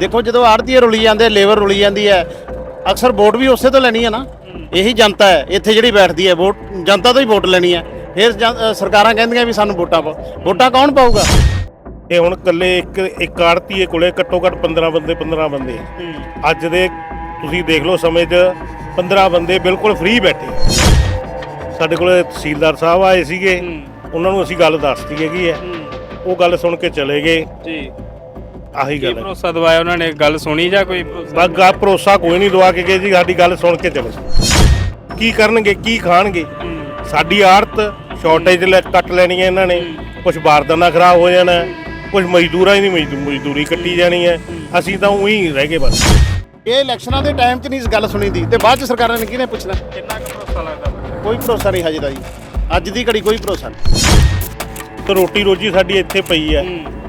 ਦੇਖੋ ਜਦੋਂ ਆੜਤੀਏ ਰੁਲੀ ਜਾਂਦੇ ਲੇਬਰ ਰੁਲੀ ਜਾਂਦੀ ਹੈ ਅਕਸਰ ਵੋਟ ਵੀ ਉਸੇ ਤੋਂ ਲੈਣੀ ਹੈ ਨਾ। ਇਹੀ ਜਨਤਾ ਹੈ ਇੱਥੇ ਜਿਹੜੀ ਬੈਠਦੀ ਹੈ ਵੋਟ ਜਨਤਾ ਤੋਂ ਹੀ ਵੋਟ ਲੈਣੀ ਹੈ। ਫਿਰ ਸਰਕਾਰਾਂ ਕਹਿੰਦੀਆਂ ਵੀ ਸਾਨੂੰ ਵੋਟਾਂ ਪਾਓ। ਵੋਟਾਂ ਕੌਣ ਪਾਊਗਾ? ਇਹ ਹੁਣ ਇਕੱਲੇ ਇੱਕ ਇੱਕ ਆੜਤੀਏ ਕੋਲੇ ਘੱਟੋ ਘੱਟ 15 ਬੰਦੇ 15 ਬੰਦੇ ਅੱਜ ਦੇ ਤੁਸੀਂ ਦੇਖ ਲਓ ਸਮੇਂ 'ਚ 15 ਬੰਦੇ ਬਿਲਕੁਲ ਫ੍ਰੀ ਬੈਠੇ। ਸਾਡੇ ਕੋਲੇ ਤਹਿਸੀਲਦਾਰ ਸਾਹਿਬ ਆਏ ਸੀਗੇ। ਉਹਨਾਂ ਨੂੰ ਅਸੀਂ ਗੱਲ ਦੱਸਤੀ ਹੈਗੀ ਹੈ। ਉਹ ਗੱਲ ਸੁਣ ਕੇ ਚਲੇ ਗਏ। ਜੀ। ਆਹੀ ਕੀ ਗੱਲ ਹੈ। ਭਰੋਸਾ ਦਵਾਇਆ ਉਹਨਾਂ ਨੇ? ਗੱਲ ਸੁਣੀ ਜਾਂ ਕੋਈ ਭਰੋਸਾ? ਬਸ ਗਾ ਭਰੋਸਾ ਕੋਈ ਨਹੀਂ ਦਵਾ ਕੇ ਗਏ ਜੀ ਸਾਡੀ ਗੱਲ ਸੁਣ ਕੇ ਚਲੇ। ਕੀ ਕਰਨਗੇ ਕੀ ਖਾਣਗੇ? ਸਾਡੀ ਆੜਤ ਸ਼ਾਰਟੇਜ ਲੈ ਕੱਟ ਲੈਣੀ ਹੈ ਇਹਨਾਂ ਨੇ। ਕੁਝ ਬਾਰਦਾਨਾ ਖਰਾਬ ਹੋ ਜਾਣਾ ਕੁਝ ਮਜ਼ਦੂਰਾਂ ਦੀ ਮਜ਼ਦੂ- ਮਜ਼ਦੂਰੀ ਕੱਟੀ ਜਾਣੀ ਹੈ। ਅਸੀਂ ਤਾਂ ਉਹੀ ਰਹਿ ਗਏ ਬਸ। ਇਹ ਇਲੈਕਸ਼ਨਾਂ ਦੇ ਟਾਈਮ 'ਚ ਨਹੀਂ ਇਸ ਗੱਲ ਸੁਣੀ ਦੀ। ਤੇ ਬਾਅਦ 'ਚ ਸਰਕਾਰਾਂ ਨੇ ਕਿਹਨੇ ਪੁੱਛਣਾ? ਕਿੰਨਾ ਕੁ ਭਰੋਸਾ ਲੱਗਦਾ ਕੋਈ ਭਰੋਸਾ ਨਹੀਂ ਹਜੇ ਦਾ ਜੀ ਅੱਜ ਦੀ ਘੜੀ ਕੋਈ ਭਰੋਸਾ ਨਹੀਂ। ਤੇ ਰੋਟੀ ਰੋਜੀ ਸਾਡੀ ਇੱਥੇ ਪਈ ਹੈ।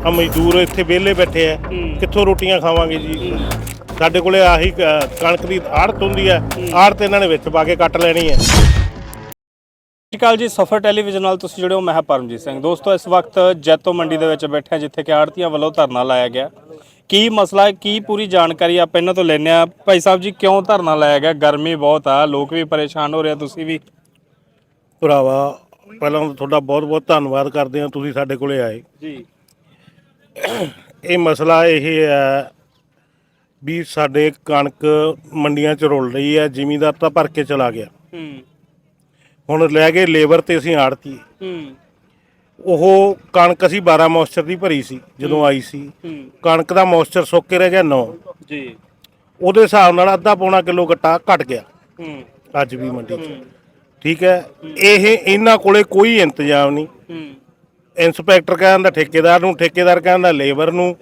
ਆ ਮਜ਼ਦੂਰ ਇੱਥੇ ਵਿਹਲੇ ਬੈਠੇ ਆ। ਕਿੱਥੋਂ ਰੋਟੀਆਂ ਖਾਵਾਂਗੇ ਜੀ? ਸਾਡੇ ਕੋਲੇ ਆਹੀ ਕ- ਕਣਕ ਦੀ ਆੜਤ ਹੁੰਦੀ ਹੈ। ਆੜਤ ਇਹਨਾਂ ਨੇ ਵਿੱਚ ਪਾ ਕੇ ਕੱਟ ਲੈਣੀ ਹੈ ਸਤਿ ਸ਼੍ਰੀ ਅਕਾਲ ਜੀ ਸਫਰ ਟੈਲੀਵਿਜ਼ਨ ਨਾਲ ਤੁਸੀਂ ਜੁੜੇ ਹੋ ਮੈਂ ਹਾਂ ਪਰਮਜੀਤ ਸਿੰਘ। ਦੋਸਤੋ ਇਸ ਵਕਤ ਜੈਤੋ ਮੰਡੀ ਦੇ ਵਿੱਚ ਬੈਠੇ ਹਾਂ ਜਿੱਥੇ ਕਿ ਆੜਤੀਆਂ ਵੱਲੋਂ ਧਰਨਾ ਲਾਇਆ ਗਿਆ। ਕੀ ਮਸਲਾ ਹੈ? ਕੀ ਪੂਰੀ ਜਾਣਕਾਰੀ ਆਪਾਂ ਇਹਨਾਂ ਤੋਂ ਲੈਣੇ ਆ ਭਾਈ ਸਾਹਿਬ ਜੀ ਕਿਉਂ ਧਰਨਾ ਲਾਇਆ ਗਿਆ? ਗਰਮੀ ਬਹੁਤ ਆ ਲੋਕ ਵੀ ਪਰੇਸ਼ਾਨ ਹੋ ਰਹੇ ਆ ਤੁਸੀਂ ਵੀ। ਭਰਾਵਾ ਪਹਿਲਾਂ ਤਾਂ ਤੁਹਾਡਾ ਬਹੁਤ ਬਹੁਤ ਧੰਨਵਾਦ ਕਰਦੇ ਹਾਂ ਤੁਸੀਂ ਸਾਡੇ ਕੋਲੇ ਆਏ। ਜੀ। ਇਹ ਮਸਲਾ ਇਹ ਹੈ ਵੀ ਸਾਡੇ ਕਣਕ ਮੰਡੀਆਂ 'ਚ ਰੁਲ ਰਹੀ ਹੈ ਜ਼ਿਮੀਂਦਾਰ ਤਾਂ ਭਰ ਕੇ ਚਲਾ ਗਿਆ। ਹੂੰ। ਹੁਣ ਲੈ ਗਏ ਲੇਬਰ ਤੇ ਅਸੀਂ ਆੜਤੀ। ਹੂੰ। ਉਹ ਕਣਕ ਅਸੀਂ 12 ਮੋਇਸਚਰ ਦੀ ਭਰੀ ਸੀ ਜਦੋਂ ਆਈ ਸੀ। ਕਣਕ ਦਾ ਮੋਇਸਚਰ ਸੁੱਕ ਕੇ ਰਹਿ ਗਿਆ 9 ਜੀ। ਉਹਦੇ ਹਿਸਾਬ ਨਾਲ ਅੱਧਾ ਪੌਣਾ ਕਿਲੋ ਗੱਟਾ ਘਟ ਗਿਆ। ਹੂੰ। ਅੱਜ ਵੀ ਮੰਡੀ 'ਚ। ਠੀਕ ਹੈ। ਇਹ ਇਹਨਾਂ ਕੋਲੇ ਕੋਈ ਇੰਤਜ਼ਾਮ ਨਹੀਂ। ਹੂੰ। ਇੰਸਪੈਕਟਰ ਕਹਿੰਦਾ ਠੇਕੇਦਾਰ ਨੂੰ ਠੇਕੇਦਾਰ ਕਹਿੰਦਾ ਲੇਬਰ ਨੂੰ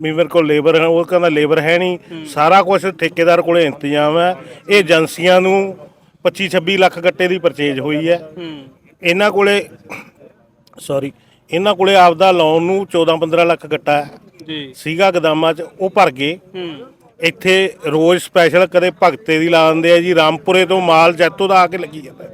ਵੀ ਮੇਰੇ ਕੋਲ ਲੇਬਰ ਹੈ ਉਹ ਕਹਿੰਦਾ ਲੇਬਰ ਹੈ ਨਹੀਂ। ਸਾਰਾ ਕੁਝ ਠੇਕੇਦਾਰ ਕੋਲੇ ਇੰਤਜ਼ਾਮ ਹੈ। ਇਹ ਏਜੰਸੀਆਂ ਨੂੰ 25 26 ਲੱਖ ਗੱਟੇ ਦੀ ਪਰਚੇਜ ਹੋਈ ਹੈ। ਇਹਨਾਂ ਕੋਲੇ ਸੌਰੀ ਇਹਨਾਂ ਕੋਲੇ ਆਪਦਾ ਲੋਨ ਨੂੰ 14 15 ਲੱਖ ਗੱਟਾ ਜੀ। ਸੀਗਾ ਗਦਾਮਾਂ 'ਚ ਉਹ ਭਰ ਗਏ। ਹੂੰ ਇੱਥੇ ਰੋਜ਼ ਸਪੈਸ਼ਲ ਕਦੇ ਭਗਤੇ ਦੀ ਲਾ ਦਿੰਦੇ ਆ ਜੀ ਰਾਮਪੁਰੇ ਤੋਂ ਮਾਲ ਜੈਤੋ ਦਾ ਆ ਕੇ ਲੱਗੀ ਜਾਂਦਾ।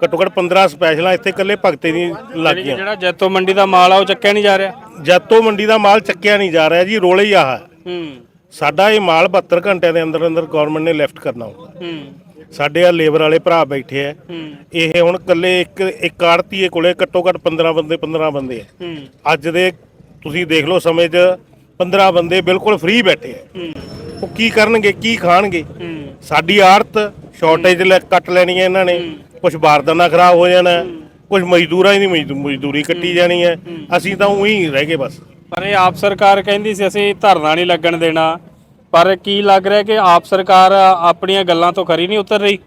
ਘੱਟੋ ਘੱਟ 15 ਸਪੈਸ਼ਲਾਂ ਇੱਥੇ ਇਕੱਲੇ ਭਗਤੇ ਦੀ ਲੱਗੀਆਂ ਜਿਹੜਾ ਜੈਤੋ ਮੰਡੀ ਦਾ ਮਾਲ ਆ ਉਹ ਚੱਕਿਆ ਨਹੀਂ ਜਾ ਰਿਹਾ? ਜੈਤੋ ਮੰਡੀ ਦਾ ਮਾਲ ਚੱਕਿਆ ਨਹੀਂ ਜਾ ਰਿਹਾ ਜੀ ਰੋਲੇ ਹੀ ਆਹ। ਹੈ। ਹੂੰ ਸਾਡਾ ਇਹ ਮਾਲ 72 ਘੰਟਿਆਂ ਦੇ ਅੰਦਰ ਅੰਦਰ ਗਵਰਨਮੈਂਟ ਨੇ ਲਿਫਟ ਕਰਨਾ ਹੁੰਦਾ ਹੂੰ। ਸਾਡੇ ਆ ਲੇਬਰ ਵਾਲੇ ਭਰਾ ਬੈਠੇ ਆ। ਹੂੰ। ਇਹ ਹੁਣ ਇਕੱਲੇ ਇੱਕ ਇੱਕ ਆੜਤੀਏ ਕੋਲੇ ਘੱਟੋ ਘੱਟ 15 ਬੰਦੇ 15 ਬੰਦੇ ਆ। ਹੂੰ। ਅੱਜ ਦੇ ਤੁਸੀਂ ਦੇਖ ਲਓ ਸਮੇਂ 'ਚ 15 ਬੰਦੇ ਬਿਲਕੁਲ ਫ੍ਰੀ ਬੈਠੇ ਆ। ਹੂੰ। ਉਹ ਕੀ ਕਰਨਗੇ ਕੀ ਖਾਣਗੇ? ਹੂੰ। ਸਾਡੀ ਆੜਤ ਸ਼ਾਰਟੇਜ ਲੈ ਕੱਟ ਲੈਣੀ ਹੈ ਇਹਨਾਂ ਨੇ। ਕੁਝ ਬਾਰਦਾਨਾ ਖਰਾਬ ਹੋ ਜਾਣਾ ਕੁਝ ਮਜ਼ਦੂਰਾਂ ਦੀ ਮਜ਼ਦੂ- ਮਜ਼ਦੂਰੀ ਕੱਟੀ ਜਾਣੀ ਹੈ। ਅਸੀਂ ਤਾਂ ਉਹੀ ਰਹਿ ਗਏ ਬਸ। ਪਰ ਇਹ ਆਪ ਸਰਕਾਰ ਕਹਿੰਦੀ ਸੀ ਅਸੀਂ ਧਰਨਾ ਨਹੀਂ ਲੱਗਣ ਦੇਣਾ। ਪਰ ਕੀ ਲੱਗ ਰਿਹਾ ਕਿ ਆਪ ਸਰਕਾਰ ਆਪਣੀਆਂ ਗੱਲਾਂ ਤੋਂ ਖਰੀ ਨਹੀਂ ਉਤਰ ਰਹੀ?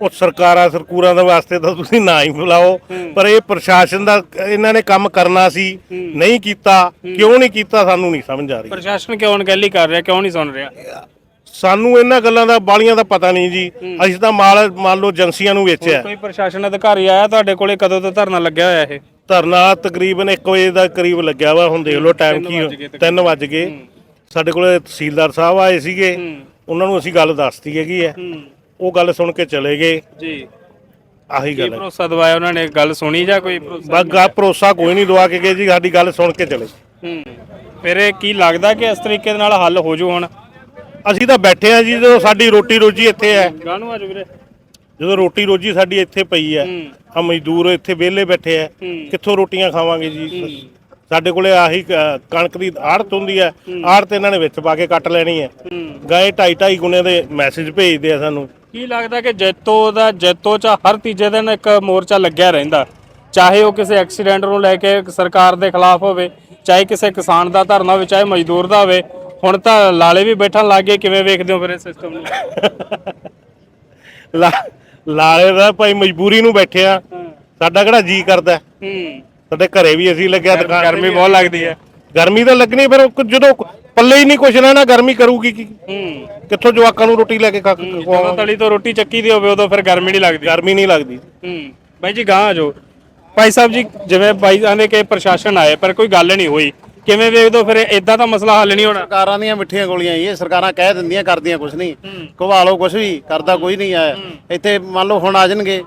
ਉਹ ਸਰਕਾਰਾਂ ਸਰਕੂਰਾਂ ਦੇ ਵਾਸਤੇ ਤਾਂ ਤੁਸੀਂ ਨਾ ਹੀ ਬੁਲਾਓ। ਪਰ ਇਹ ਪ੍ਰਸ਼ਾਸਨ ਦਾ ਇਹਨਾਂ ਨੇ ਕੰਮ ਕਰਨਾ ਸੀ ਨਹੀਂ ਕੀਤਾ ਕਿਉਂ ਨਹੀਂ ਕੀਤਾ ਸਾਨੂੰ ਨਹੀਂ ਸਮਝ ਆ ਰਹੀ। ਪ੍ਰਸ਼ਾਸਨ ਕਿਉਂ ਅਣਗਹਿਲੀ ਕਰ ਰਿਹਾ ਕਿਉਂ ਨਹੀਂ ਸੁਣ ਰਿਹਾ? ਸਾਨੂੰ ਇਹਨਾਂ ਗੱਲਾਂ ਦਾ ਬਾਲੀਆਂ ਦਾ ਪਤਾ ਨਹੀਂ ਜੀ। ਅਸੀਂ ਤਾਂ ਮਾਲ ਮੰਨ ਲਓ ਏਜੰਸੀਆਂ ਨੂੰ ਵੇਚਿਆ। ਕੋਈ ਪ੍ਰਸ਼ਾਸਨ ਅਧਿਕਾਰੀ ਆਇਆ ਤੁਹਾਡੇ ਕੋਲੇ ਕਦੋਂ ਤੋਂ ਧਰਨਾ ਲੱਗਿਆ ਹੋਇਆ ਇਹ? ਧਰਨਾ ਤਕਰੀਬਨ 1 ਵਜੇ ਦਾ ਕਰੀਬ ਲੱਗਿਆ ਵਾ ਹੁਣ ਦੇਖ ਲਓ ਟਾਈਮ ਕੀ 3 ਵਜ ਗਏ ਸਾਡੇ ਕੋਲੇ ਤਹਿਸੀਲਦਾਰ ਸਾਹਿਬ ਆਏ ਸੀਗੇ। ਉਹਨਾਂ ਨੂੰ ਅਸੀਂ ਗੱਲ ਦੱਸਤੀ ਹੈਗੀ ਹੈ। ਉਹ ਗੱਲ ਸੁਣ ਕੇ ਚਲੇ ਗਏ। ਜੀ। ਆਹੀ ਗੱਲ ਹੈ। ਭਰੋਸਾ ਦਵਾਇਆ ਉਹਨਾਂ ਨੇ? ਗੱਲ ਸੁਣੀ ਜਾਂ ਕੋਈ ਭਰੋਸਾ? ਬਸ ਭਰੋਸਾ ਕੋਈ ਨਹੀਂ ਦਵਾ ਕੇ ਗਏ ਜੀ। ਸਾਡੀ ਗੱਲ ਸੁਣ ਕੇ ਚਲੇ। ਹੂੰ। ਫਿਰ ਇਹ ਕੀ ਲੱਗਦਾ ਕਿ ਇਸ ਤਰੀਕੇ ਦੇ ਨਾਲ ਹੱਲ ਹੋ ਜੂ ਹੁਣ? ਅਸੀਂ ਤਾਂ ਬੈਠੇ ਆ ਜੀ ਜਦੋਂ ਸਾਡੀ ਰੋਟੀ ਰੋਜੀ ਇੱਥੇ ਹੈ। ਗਾਣੂ ਆਜੋ ਵੀਰੇ। ਜਦੋਂ ਰੋਟੀ ਰੋਜੀ ਸਾਡੀ ਇੱਥੇ ਪਈ ਹੈ। ਆ ਮਜ਼ਦੂਰ ਇੱਥੇ ਵਿਹਲੇ ਬੈਠੇ ਆ ਕਿੱਥੋਂ ਰੋਟੀਆਂ ਖਾਵਾਂਗੇ ਜੀ? ਸਾਡੇ ਕੋਲੇ ਆਹੀ ਕ- ਕਣਕ ਦੀ ਆੜਤ ਹੁੰਦੀ ਹੈ। ਆੜਤ ਇਹਨਾਂ ਨੇ ਵਿੱਚ ਪਾ ਕੇ ਕੱਟ ਲੈਣੀ ਹੈ। ਗਏ ਢਾਈ ਢਾਈ ਗੁਣੇ ਦੇ ਮੈਸੇਜ ਭੇਜਦੇ ਆ ਸਾਨੂੰ। ਕੀ ਲੱਗਦਾ ਕਿ ਜੈਤੋ ਦਾ ਜੈਤੋ ਚ ਹਰ ਤੀਜੇ ਦਿਨ ਇੱਕ ਮੋਰਚਾ ਲੱਗਿਆ ਰਹਿੰਦਾ। ਚਾਹੇ ਉਹ ਕਿਸੇ ਐਕਸੀਡੈਂਟ ਨੂੰ ਲੈ ਕੇ ਸਰਕਾਰ ਦੇ ਖਿਲਾਫ ਹੋਵੇ ਚਾਹੇ ਕਿਸੇ ਕਿਸਾਨ ਦਾ ਧਰਨਾ ਹੋਵੇ ਚਾਹੇ ਮਜ਼ਦੂਰ ਦਾ ਹੋਵੇ ਹੁਣ ਤਾਂ ਲਾਲੇ ਵੀ ਬੈਠਣ ਲੱਗ ਗਏ ਕਿਵੇਂ ਵੇਖਦੇ ਹੋ ਫਿਰ ਇਸ ਸਿਸਟਮ ਨੂੰ? ਲਾ- ਲਾਲੇ ਦਾ ਭਾਈ ਮਜਬੂਰੀ ਨੂੰ ਬੈਠੇ ਆ। ਸਾਡਾ ਕਿਹੜਾ ਜੀ ਕਰਦਾ? ਹੈ? ਹੂੰ ਸਾਡੇ ਘਰੇ ਵੀ ਅਸੀਂ ਲੱਗਿਆ ਦੁਕਾਨ ਤੇ ਗਰਮੀ ਵੀ। ਬਹੁਤ ਲੱਗਦੀ ਹੈ। ਗਰਮੀ ਤਾਂ ਲੱਗਣੀ ਉਹ ਜਦੋਂ ਪੱਲੇ ਹੀ ਨਹੀਂ ਕੁਛ ਰਹਿਣਾ ਗਰਮੀ ਕਰੂਗੀ ਕੀ? ਹੂੰ। ਕਿੱਥੋਂ ਜਵਾਕਾਂ ਨੂੰ ਰੋਟੀ ਲੈ ਕੇ ਖਾ ਜਦੋਂ ਤਲੀ ਤੋਂ ਰੋਟੀ ਚੱਕੀ ਦੀ ਹੋਵੇ ਉਦੋਂ ਫਿਰ ਗਰਮੀ ਨਹੀਂ ਲੱਗਦੀ। ਗਰਮੀ ਨਹੀਂ ਲੱਗਦੀ। ਹੂੰ। ਬਾਈ ਜੀ ਗਾਂ ਆ ਜਾਓ। ਭਾਈ ਸਾਹਿਬ ਜੀ ਜਿਵੇਂ ਬਾਈ ਆਂਦੇ ਕਿ ਪ੍ਰਸ਼ਾਸਨ ਆਏ ਪਰ ਕੋਈ ਗੱਲ ਨਹੀਂ ਹੋਈ। ਕਿਵੇਂ ਵੇਖਦੇ ਹੋ ਫਿਰ? ਇਦਾਂ ਦਾ ਮਸਲਾ ਹੱਲ ਨਹੀਂ ਹੋਣਾ। ਸਰਕਾਰਾਂ ਦੀਆਂ ਮਿੱਠੀਆਂ ਗੋਲੀਆਂ ਇਹ ਸਰਕਾਰਾਂ ਕਹਿ ਦਿੰਦੀਆਂ ਕਰਦੀਆਂ ਕੁਝ ਨਹੀਂ। ਘਵਾ ਲਓ ਕੁਝ ਵੀ ਕਰਦਾ ਕੋਈ ਨਹੀਂ ਆ ਇੱਥੇ ਮੰਨ ਲਓ ਹੁਣ ਆ ਜਾਣਗੇ।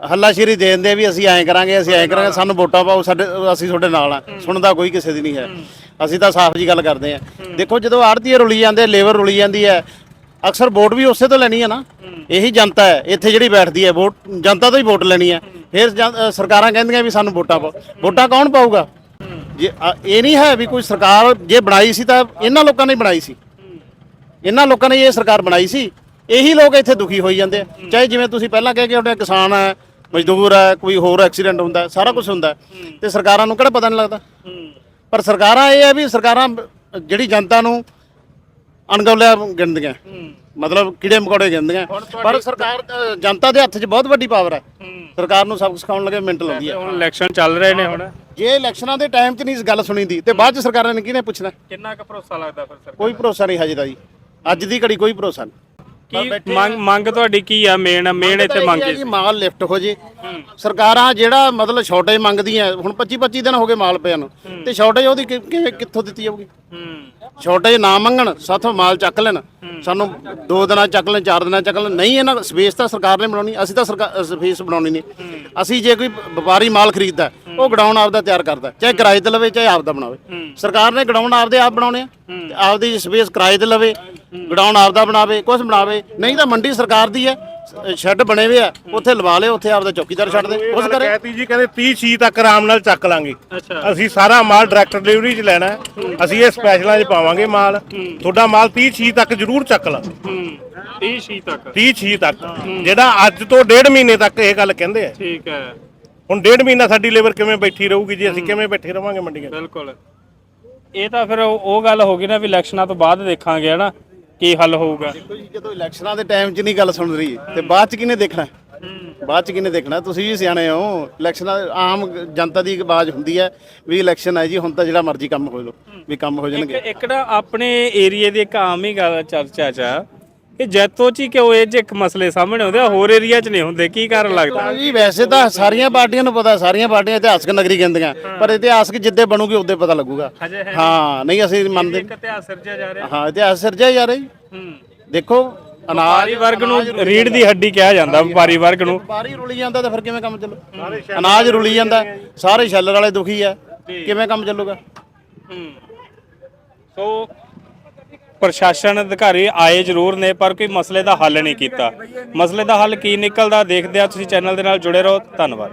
ਹੱਲਾਸ਼ੇਰੀ ਦੇ ਦਿੰਦੇ ਵੀ ਅਸੀਂ ਐਂ ਕਰਾਂਗੇ ਅਸੀਂ ਐਂ ਕਰਾਂਗੇ ਸਾਨੂੰ ਵੋਟਾਂ ਪਾਓ ਸਾਡੇ ਅਸੀਂ ਤੁਹਾਡੇ ਨਾਲ ਆ। ਸੁਣਦਾ ਕੋਈ ਕਿਸੇ ਦੀ ਨਹੀਂ ਹੈ। ਅਸੀਂ ਤਾਂ ਸਾਫ਼ ਜੀ ਗੱਲ ਕਰਦੇ ਆ ਦੇਖੋ ਜਦੋਂ ਆੜਤੀਏ ਰੁਲੀ ਜਾਂਦੇ ਲੇਬਰ ਰੁਲੀ ਜਾਂਦੀ ਹੈ ਅਕਸਰ ਵੋਟ ਵੀ ਉਸੇ ਤੋਂ ਲੈਣੀ ਹੈ ਨਾ। ਇਹੀ ਜਨਤਾ ਹੈ ਇੱਥੇ ਜਿਹੜੀ ਬੈਠਦੀ ਹੈ ਵੋਟ ਜਨਤਾ ਤੋਂ ਹੀ ਵੋਟ ਲੈਣੀ ਹੈ। ਫਿਰ ਸਰਕਾਰਾਂ ਕਹਿੰਦੀਆਂ ਵੀ ਸਾਨੂੰ ਵੋਟਾਂ ਪਾਓ। ਵੋਟਾਂ ਕੌਣ ਪਾਊਗਾ? ਜੇ ਇਹ ਨਹੀਂ ਹੈ ਵੀ ਕੋਈ ਸਰਕਾਰ ਜੇ ਬਣਾਈ ਸੀ ਤਾਂ ਇਹਨਾਂ ਲੋਕਾਂ ਨੇ ਹੀ ਬਣਾਈ ਸੀ। ਇਹਨਾਂ ਲੋਕਾਂ ਨੇ ਇਹ ਸਰਕਾਰ ਬਣਾਈ ਸੀ। ਇਹੀ ਲੋਕ ਇੱਥੇ ਦੁਖੀ ਹੋਈ ਜਾਂਦੇ ਆ। ਚਾਹੇ ਜਿਵੇਂ ਤੁਸੀਂ ਪਹਿਲਾਂ ਕਹਿ ਕੇ ਉਹਨੇ ਕਿਸਾਨ ਹੈ ਮਜ਼ਦੂਰ ਹੈ ਕੋਈ ਹੋਰ ਐਕਸੀਡੈਂਟ ਹੁੰਦਾ ਹੈ, ਸਾਰਾ ਕੁਝ ਹੁੰਦਾ ਹੈ। ਤੇ ਸਰਕਾਰਾਂ ਨੂੰ ਕਿਹੜਾ ਪਤਾ ਨਹੀਂ ਲੱਗਦਾ? ਪਰ ਸਰਕਾਰਾਂ ਇਹ ਹੈ ਵੀ ਸਰਕਾਰਾਂ ਜਿਹੜੀ ਜਨਤਾ ਨੂੰ ਅਣਗੌਲਿਆ ਗਿਣਦੀਆਂ। ਮਤਲਬ ਕੀੜੇ ਮਕੌੜੇ ਗਿਣਦੀਆਂ। ਪਰ ਸਰਕਾਰ ਅ, ਜਨਤਾ ਦੇ ਹੱਥ 'ਚ ਬਹੁਤ ਵੱਡੀ ਪਾਵਰ ਹੈ। ਸਰਕਾਰ ਨੂੰ ਸਬਕ ਸਿਖਾਉਣ ਲੱਗੇ ਮਿੰਟ ਲਾਉਂਦੀ ਹੈ ਹੁਣ ਇਲੈਕਸ਼ਨ ਚੱਲ ਰਹੇ ਨੇ ਹੁਣ। ਜੇ ਇਲੈਕਸ਼ਨਾਂ ਦੇ ਟਾਈਮ 'ਚ ਨਹੀਂ ਇਸ ਗੱਲ ਸੁਣੀ ਦੀ ਤੇ ਬਾਅਦ 'ਚ ਸਰਕਾਰਾਂ ਨੇ ਕਿਹਨੇ ਪੁੱਛਣਾ? ਕਿੰਨਾ ਕੁ ਭਰੋਸਾ ਲੱਗਦਾ ਫਿਰ ਸਰ ਕੋਈ ਭਰੋਸਾ ਨਹੀਂ ਹਜੇ ਦਾ ਜੀ। ਅੱਜ ਦੀ ਘੜੀ ਕੋਈ ਭਰੋਸਾ ਨਹੀਂ। ਕੀ ਮੰਗ ਮੰਗ ਤੁਹਾਡੀ ਕੀ ਆ? ਮੇਨ ਮੇਨ ਇੱਥੇ ਮੰਗ ਜੀ ਮਾਲ ਲਿਫਟ ਹੋ। ਜੇ ਸਰਕਾਰਾਂ ਜਿਹੜਾ ਮਤਲਬ ਸ਼ਾਰਟੇਜ ਮੰਗਦੀਆਂ ਹੁਣ 25 25 ਦਿਨ ਹੋ ਗਏ ਮਾਲ ਪਿਆ ਨੂੰ। ਤੇ ਸ਼ਾਰਟੇਜ ਉਹਦੀ ਕਿ- ਕਿਵੇਂ ਕਿੱਥੋਂ ਦਿੱਤੀ ਜਾਊਗੀ? ਸ਼ਾਰਟੇਜ ਨਾ ਮੰਗਣ ਸਾਥੋਂ ਮਾਲ ਚੱਕ ਲੈਣ। ਸਾਨੂੰ ਦੋ ਦਿਨਾਂ 'ਚ ਚੱਕ ਲੈਣ ਚਾਰ ਦਿਨਾਂ 'ਚ ਚੱਕ ਲੈਣ। ਨਹੀਂ ਇਹਨਾਂ ਸਪੇਸ ਤਾਂ ਸਰਕਾਰ ਨੇ ਬਣਾਉਣੀ ਅਸੀਂ ਤਾਂ ਸਰਕਾਰ ਸਪੇਸ ਬਣਾਉਣੀ ਨਹੀਂ। ਅਸੀਂ ਜੇ ਕੋਈ ਵਪਾਰੀ ਮਾਲ ਖਰੀਦਦਾ ਉਹ ਗਡਾਊਨ ਆਪਦਾ ਤਿਆਰ ਕਰਦਾ ਚਾਹੇ ਕਿਰਾਏ ਤੇ ਲਵੇ ਚਾਹੇ ਆਪਦਾ ਬਣਾਵੇ। ਸਰਕਾਰ ਨੇ ਗਡਾਊਨ ਆਪਦੇ ਆਪ ਬਣਾਉਣੇ ਆ। ਤੇ ਆਪਦੀ ਸਪੇਸ ਕਿਰਾਏ ਤੇ ਲਵੇ। ਗਡਾਊਨ ਆਪਦਾ ਬਣਾਵੇ ਕੁਝ ਬਣਾਵੇ। ਨਹੀਂ ਤਾਂ ਮੰਡੀ ਸਰਕਾਰ ਦੀ ਹੈ ਸ਼ੈੱਡ ਬਣੇ ਹੋਏ ਆ ਉੱਥੇ ਲਵਾ ਲੇ ਉੱਥੇ ਆਪਦਾ ਚੌਕੀਦਾਰ ਛੱਡ ਦੇ ਉਸ ਕਰੇ। ਕਹਿਤੀ ਜੀ ਕਹਿੰਦੇ 30 ਛੀ ਤੱਕ ਆਰਾਮ ਨਾਲ ਚੱਕ ਲਾਂਗੇ। ਅਸੀਂ ਸਾਰਾ ਮਾਲ ਡਾਇਰੈਕਟ ਡਿਲੀਵਰੀ 'ਚ ਲੈਣਾ ਹੈ। ਅਸੀਂ ਇਹ ਸਪੈਸ਼ਲਾਂ 'ਚ ਪਾਵਾਂਗੇ ਮਾਲ। ਤੁਹਾਡਾ ਮਾਲ 30 ਛੀ ਤੱਕ ਜ਼ਰੂਰ ਚੱਕ ਲਾ। ਹੂੰ 30 ਛੀ ਤੱਕ। 30 ਛੀ ਤੱਕ। ਜਿਹੜਾ ਅੱਜ ਤੋਂ ਡੇਢ ਮਹੀਨੇ ਤੱਕ ਇਹ ਗੱਲ ਕਹਿੰਦੇ ਆ। ਠੀਕ ਹੈ। ਹੁਣ ਡੇਢ ਮਹੀਨਾ ਸਾਡੀ ਲੇਬਰ ਕਿਵੇਂ ਬੈਠੀ ਰਹੂਗੀ ਜੀ? ਅਸੀਂ ਕਿਵੇਂ ਬੈਠੇ ਰਵਾਂਗੇ ਮੰਡੀਆਂ 'ਚ? ਬਿਲਕੁਲ। ਇਹ ਤਾਂ ਫਿਰ ਉਹ ਉਹ ਗੱਲ ਹੋ ਗਈ ਨਾ ਵੀ ਇਲੈਕਸ਼ਨਾਂ ਤੋਂ ਬਾਅਦ ਦੇਖਾਂਗੇ ਹਨਾ ਕੀ ਹੱਲ ਹੋਊਗਾ? ਦੇਖੋ ਜੀ, ਜਦੋਂ ਇਲੈਕਸ਼ਨਾਂ ਦੇ ਟਾਈਮ 'ਚ ਨਹੀਂ ਗੱਲ ਸੁਣ ਰਹੀ ਤੇ ਬਾਅਦ 'ਚ ਕਿਹਨੇ ਦੇਖਣਾ? ਬਾਅਦ 'ਚ ਕਿਹਨੇ ਦੇਖਣਾ? ਤੁਸੀਂ ਵੀ ਸਿਆਣੇ ਹੋ ਇਲੈਕਸ਼ਨਾਂ ਆਮ ਜਨਤਾ ਦੀ ਆਵਾਜ਼ ਹੁੰਦੀ ਹੈ ਵੀ ਇਲੈਕਸ਼ਨ ਹੈ ਜੀ ਹੁਣ ਤਾਂ ਜਿਹੜਾ ਮਰਜ਼ੀ ਕੰਮ ਹੋ ਲੋ ਵੀ ਕੰਮ ਹੋ ਜਾਣਗੇ। ਇੱਕ ਨਾ ਆਪਣੇ ਏਰੀਏ ਦੀ ਇੱਕ ਆਮ ਹੀ ਗੱਲ ਚਰਚਾ ਚ ਆ। ਕਿ ਜੈਤੋ ਚ ਹੀ ਕਿਉਂ ਇਹ ਜੇ ਇੱਕ ਮਸਲੇ ਸਾਹਮਣੇ ਆਉਂਦੇ ਆ? ਹੋਰ ਏਰੀਆ ਚ ਨਹੀਂ ਹੁੰਦੇ ਕੀ ਕਾਰਨ ਲੱਗਦਾ? ਜੀ ਵੈਸੇ ਤਾਂ ਸਾਰੀਆਂ ਪਾਰਟੀਆਂ ਨੂੰ ਪਤਾ ਸਾਰੀਆਂ ਪਾਰਟੀਆਂ ਇਤਿਹਾਸਕ ਨਗਰੀ ਕਹਿੰਦੀਆਂ। ਪਰ ਇਤਿਹਾਸਕ ਜਿੱਦੇ ਬਣੂਗੀ ਉਦੋਂ ਪਤਾ ਲੱਗੂਗਾ। ਹਜੇ ਹੈ ਹਾਂ ਨਹੀਂ ਅਸੀਂ ਮੰਨਦੇ ਇੱਕ ਇਤਿਹਾਸ ਸਿਰਜਿਆ ਜਾ ਰਿਹਾ। ਹਾਂ ਇਤਿਹਾਸ ਸਿਰਜਿਆ ਜਾ ਰਹੀ ਹੂੰ। ਦੇਖੋ ਅਨਾਜ ਵਪਾਰੀ ਵਰਗ ਨੂੰ ਰੀੜ ਦੀ ਹੱਡੀ ਕਿਹਾ ਜਾਂਦਾ ਵਪਾਰੀ ਵਰਗ ਨੂੰ। ਵਪਾਰੀ ਰੁਲੀ ਜਾਂਦਾ ਤਾਂ ਫਿਰ ਕਿਵੇਂ ਕੰਮ ਚੱਲੂ? ਅਨਾਜ ਰੁਲੀ ਜਾਂਦਾ। ਸਾਰੇ ਸ਼ੈਲਰ ਵਾਲੇ ਦੁਖੀ ਆ। ਕਿਵੇਂ ਕੰਮ ਚੱਲੂਗਾ? ਹੂੰ। ਸੋ ਪ੍ਰਸ਼ਾਸਨ ਅਧਿਕਾਰੀ ਆਏ ਜ਼ਰੂਰ ਨੇ, ਪਰ ਕੋਈ ਮਸਲੇ ਦਾ ਹੱਲ ਨਹੀਂ ਕੀਤਾ। ਮਸਲੇ ਦਾ ਹੱਲ ਕੀ ਨਿਕਲਦਾ ਦੇਖਦੇ ਆ। ਤੁਸੀਂ ਚੈਨਲ ਦੇ ਨਾਲ ਜੁੜੇ ਰਹੋ। ਧੰਨਵਾਦ।